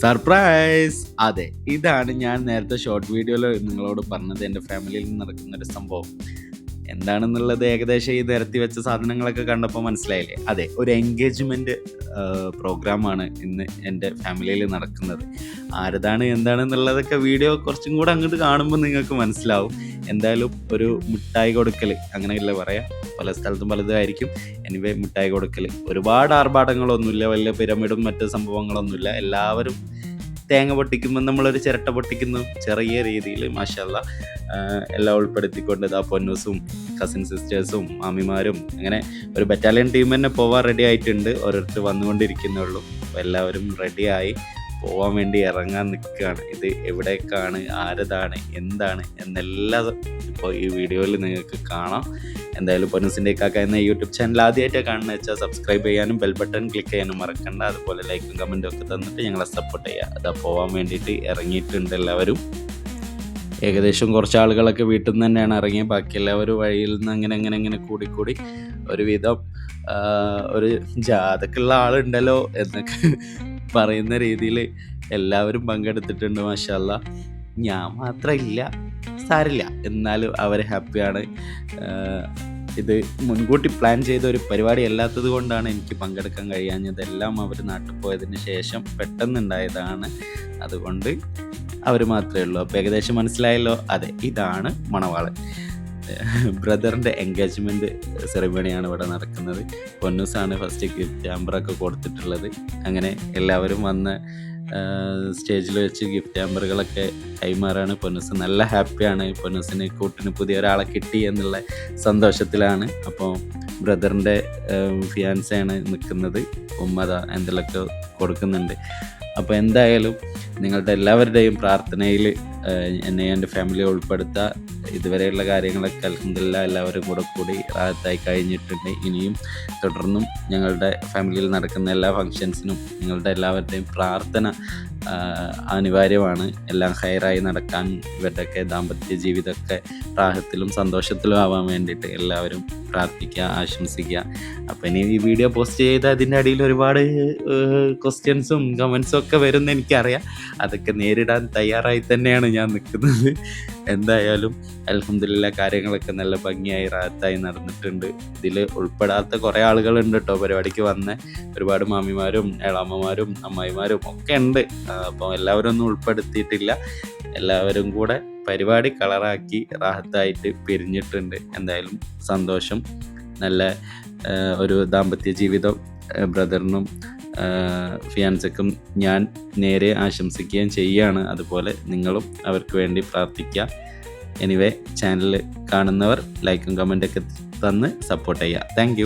Surprise അതെ ഇതാണ് ഞാൻ നേരത്തെ ഷോർട്ട് വീഡിയോയിൽ നിങ്ങളോട് പറഞ്ഞത് എന്റെ ഫാമിലിയിൽ നടക്കുന്ന ഒരു സംഭവം. എന്താണെന്നുള്ളത് ഏകദേശം ഈ നിരത്തി വെച്ച സാധനങ്ങളൊക്കെ കണ്ടപ്പോൾ മനസ്സിലായില്ലേ? അതെ ഒരു എൻഗേജ്മെന്റ് പ്രോഗ്രാമാണ് ഇന്ന് എന്റെ ഫാമിലിയിൽ നടക്കുന്നത്. ആരതാണ് എന്താണെന്നുള്ളതൊക്കെ വീഡിയോ കുറച്ചും കൂടെ അങ്ങോട്ട് കാണുമ്പോൾ നിങ്ങൾക്ക് മനസ്സിലാവും. എന്തായാലും ഒരു മിഠായി കൊടുക്കൽ അങ്ങനെയല്ല പറയാം? പല സ്ഥലത്തും പലതായിരിക്കും എനിവേ മിഠായി കൊടുക്കൽ ഒരുപാട് ആർഭാടങ്ങളൊന്നുമില്ല വലിയ പിരമിഡും മറ്റ് സംഭവങ്ങളൊന്നുമില്ല. എല്ലാവരും തേങ്ങ പൊട്ടിക്കുമ്പോൾ നമ്മളൊരു ചിരട്ട പൊട്ടിക്കുന്നു. ചെറിയ രീതിയിൽ മാഷല്ല എല്ലാം ഉൾപ്പെടുത്തിക്കൊണ്ട് ഇതാ പൊന്നൂസും കസിൻ സിസ്റ്റേഴ്സും മാമിമാരും അങ്ങനെ ഒരു ബറ്റാലിയൻ ടീം തന്നെ പോവാൻ റെഡി ആയിട്ടുണ്ട്. ഓരോരുത്തർ വന്നുകൊണ്ടിരിക്കുന്നുള്ളൂ. അപ്പോൾ എല്ലാവരും റെഡിയായി പോവാൻ വേണ്ടി ഇറങ്ങാൻ നിൽക്കുകയാണ്. ഇത് എവിടേക്കാണ്? ആരതാണ്? എന്താണ്? എന്നെല്ലാം ഇപ്പോൾ ഈ വീഡിയോയിൽ നിങ്ങൾക്ക് കാണാം. എന്തായാലും പൊന്നൂസിന്റെ കാക്ക എന്ന യൂട്യൂബ് ചാനൽ ആദ്യമായിട്ട് കാണുന്ന വെച്ചാൽ സബ്സ്ക്രൈബ് ചെയ്യാനും ബെൽ ബട്ടൺ ക്ലിക്ക് ചെയ്യാനും മറക്കണ്ട. അതുപോലെ ലൈക്കും കമന്റും ഒക്കെ തന്നിട്ട് ഞങ്ങളെ സപ്പോർട്ട് ചെയ്യുക. അതാ പോവാൻ വേണ്ടിയിട്ട് ഇറങ്ങിയിട്ടുണ്ട് എല്ലാവരും. ഏകദേശം കുറച്ച് ആളുകളൊക്കെ വീട്ടിൽ നിന്ന് തന്നെയാണ് ഇറങ്ങിയത് ബാക്കി വഴിയിൽ നിന്ന് അങ്ങനെ അങ്ങനെ അങ്ങനെ കൂടിക്കൂടി ഒരുവിധം ഒരു ജാതക്കുള്ള ആളുണ്ടല്ലോ എന്നൊക്കെ പറയുന്ന രീതിയിൽ എല്ലാവരും പങ്കെടുത്തിട്ടുണ്ട് മാഷല്ല ഞാൻ മാത്രമില്ല സാരില്ല. എന്നാലും അവർ ഹാപ്പിയാണ്. ഇത് മുൻകൂട്ടി പ്ലാൻ ചെയ്ത ഒരു പരിപാടി അല്ലാത്തത് കൊണ്ടാണ് എനിക്ക് പങ്കെടുക്കാൻ കഴിയാഞ്ഞത് എല്ലാം അവർ നാട്ടിൽ പോയതിന് ശേഷം പെട്ടെന്നുണ്ടായതാണ്. അതുകൊണ്ട് അവർ മാത്രമേ ഉള്ളൂ. അപ്പോൾ ഏകദേശം മനസ്സിലായല്ലോ? അതെ ഇതാണ് മണവാളൻ. ബ്രദറിന്റെ എൻഗേജ്മെന്റ് സെറിമണിയാണ് ഇവിടെ നടക്കുന്നത്. പൊന്നൂസാണ് ഫസ്റ്റ് ഗിഫ്റ്റ് ആംബറൊക്കെ കൊടുത്തിട്ടുള്ളത്. അങ്ങനെ എല്ലാവരും വന്ന് സ്റ്റേജിൽ വെച്ച് ഗിഫ്റ്റ് ആമ്പറുകളൊക്കെ കൈമാറാണ്. പൊന്നൂസ് നല്ല ഹാപ്പിയാണ്. പൊന്നൂസിന് കൂട്ടിന് പുതിയ ഒരാളെ കിട്ടി എന്നുള്ള സന്തോഷത്തിലാണ്. അപ്പോൾ ബ്രദറിന്റെ ഫിയാൻസയാണ് നിൽക്കുന്നത് ഉമ്മത എന്തെങ്കിലുമൊക്കെ കൊടുക്കുന്നുണ്ട്. അപ്പോൾ എന്തായാലും നിങ്ങളുടെ എല്ലാവരുടെയും പ്രാർത്ഥനയിൽ എന്നെ എന്റെ ഫാമിലിയെ ഉൾപ്പെടുത്തുക ഇതുവരെയുള്ള കാര്യങ്ങളൊക്കെ അൽഹംദുലില്ല എല്ലാവരും കൂടെ കൂടി റാഹത്തായി കഴിഞ്ഞിട്ടുണ്ട്. ഇനിയും തുടർന്നും ഞങ്ങളുടെ ഫാമിലിയിൽ നടക്കുന്ന എല്ലാ ഫങ്ഷൻസിനും നിങ്ങളുടെ എല്ലാവരുടെയും പ്രാർത്ഥന അനിവാര്യമാണ്. എല്ലാം ഹയറായി നടക്കാൻ ഇവരുടെയൊക്കെ ദാമ്പത്യ ജീവിതമൊക്കെ പ്രാഹത്തിലും സന്തോഷത്തിലും ആവാൻ വേണ്ടിയിട്ട് എല്ലാവരും പ്രാർത്ഥിക്കുക ആശംസിക്കുക. അപ്പം ഇനി ഈ വീഡിയോ പോസ്റ്റ് ചെയ്ത് അതിന്റെ അടിയിൽ ഒരുപാട് ക്വസ്റ്റ്യൻസും കമൻസും ഒക്കെ വരുമെന്ന് എനിക്കറിയാം. അതൊക്കെ നേരിടാൻ തയ്യാറായി തന്നെയാണ് ഞാൻ നിൽക്കുന്നത്. എന്തായാലും അലഹമില്ല കാര്യങ്ങളൊക്കെ നല്ല ഭംഗിയായി റാത്തായി നടന്നിട്ടുണ്ട്. ഇതിൽ ഉൾപ്പെടാത്ത കുറേ ആളുകളുണ്ട് കേട്ടോ പരിപാടിക്ക് വന്ന. ഒരുപാട് മാമിമാരും ഏളാമ്മമാരും അമ്മായിമാരും ഒക്കെ ഉണ്ട്. അപ്പോൾ എല്ലാവരും ഒന്നും ഉൾപ്പെടുത്തിയിട്ടില്ല. എല്ലാവരും കൂടെ പരിപാടി കളറാക്കി റാഹത്തായിട്ട് പിരിഞ്ഞിട്ടുണ്ട്. എന്തായാലും സന്തോഷം. നല്ല ഒരു ദാമ്പത്യ ജീവിതം ബ്രദറിനും ഫിയാൻസക്കും ഞാൻ നേരെ ആശംസിക്കുകയും ചെയ്യുകയാണ്. അതുപോലെ നിങ്ങളും അവർക്ക് വേണ്ടി പ്രാർത്ഥിക്കുക. എനിവേ ചാനൽ കാണുന്നവർ ലൈക്കും കമന്റൊക്കെ തന്ന് സപ്പോർട്ട് ചെയ്യുക. താങ്ക്